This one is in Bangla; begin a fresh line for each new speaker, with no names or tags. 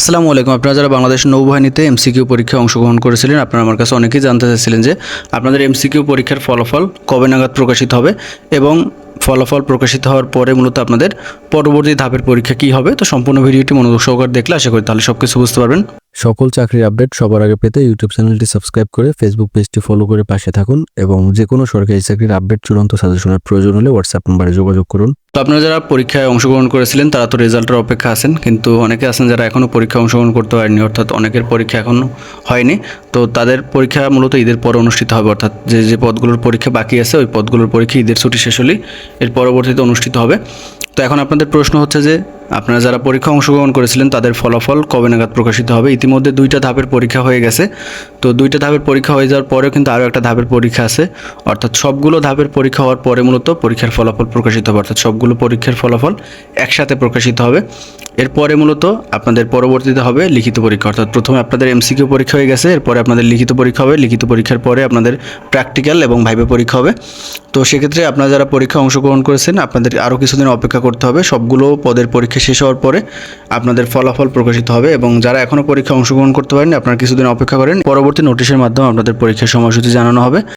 আসসালামু আলাইকুম। আপনারা যারা বাংলাদেশ নৌবাহিনীতে এমসিকিউ পরীক্ষায় অংশগ্রহণ করেছিলেন, আপনারা আমার কাছে অনেকেই জানতে চাইছিলেন যে আপনাদের এমসিকিউ পরীক্ষার ফলাফল কবে নাগাদ প্রকাশিত হবে এবং ফলাফল প্রকাশিত হওয়ার পরে মূলত আপনাদের পরবর্তী ধাপের পরীক্ষা কী হবে? তো সম্পূর্ণ ভিডিওটি মনোযোগ সহকার দেখলে আশা করি তাহলে সব কিছু বুঝতে পারবেন।
সকল চাকরির আপডেট সবার আগে পেতে ইউটিউব চ্যানেলটি সাবস্ক্রাইব করে ফেসবুক পেজটি ফলো করে পাশে থাকুন এবং যে কোনো সরকারি চাকরির আপডেট চূড়ান্ত সাজেশনের প্রয়োজন হলে হোয়াটসঅ্যাপ নম্বরে যোগাযোগ করুন।
তো আপনারা যারা পরীক্ষায় অংশগ্রহণ করেছিলেন, তারা তো রেজাল্টের অপেক্ষা আছেন, কিন্তু অনেকে আছেন যারা এখনও পরীক্ষায় অংশগ্রহণ করতে পারেনি অর্থাৎ অনেকের পরীক্ষা এখনও হয়নি। তো তাদের পরীক্ষা মূলত ঈদের পরে অনুষ্ঠিত হবে, অর্থাৎ যে যে পদগুলোর পরীক্ষা বাকি আছে, ওই পদগুলোর পরীক্ষা ঈদের ছুটি শেষ হলেই এর পরবর্তীতে অনুষ্ঠিত হবে। তো এখন আপনাদের প্রশ্ন হচ্ছে যে আপনারা যারা পরীক্ষা অংশগ্রহণ করেছিলেন, তাদের ফলাফল কবে নাগাদ প্রকাশিত হবে? ইতিমধ্যে দুইটা ধাপের পরীক্ষা হয়ে গেছে। তো দুইটা ধাপের পরীক্ষা হয়ে যাওয়ার পরেও কিন্তু আরও একটা ধাপের পরীক্ষা আছে। অর্থাৎ সবগুলো ধাপের পরীক্ষা হওয়ার পরে মূলত পরীক্ষার ফলাফল প্রকাশিত হবে। অর্থাৎ সবগুলো পরীক্ষার ফলাফল একসাথে প্রকাশিত হবে। এরপরে মূলত আপনাদের পরবর্তীতে হবে লিখিত পরীক্ষা। অর্থাৎ প্রথমে আপনাদের এমসিকিউ পরীক্ষা হয়ে গেছে, এরপরে আপনাদের লিখিত পরীক্ষা হবে। লিখিত পরীক্ষার পরে আপনাদের প্র্যাকটিক্যাল এবং ভাইবে পরীক্ষা হবে। তো সেক্ষেত্রে আপনারা যারা পরীক্ষা অংশগ্রহণ করেছেন, আপনাদের আরও কিছুদিন অপেক্ষা করতে হবে। সবগুলো পদের পরীক্ষা শেষ হওয়ার পরে আপনাদের ফলাফল প্রকাশিত হবে এবং যারা এখনও পরীক্ষা অংশগ্রহণ করতে পারেন আপনারা কিছুদিন অপেক্ষা করেন। পরবর্তী নোটিশের মাধ্যমে আপনাদের পরীক্ষার সময়সূচি জানানো হবে।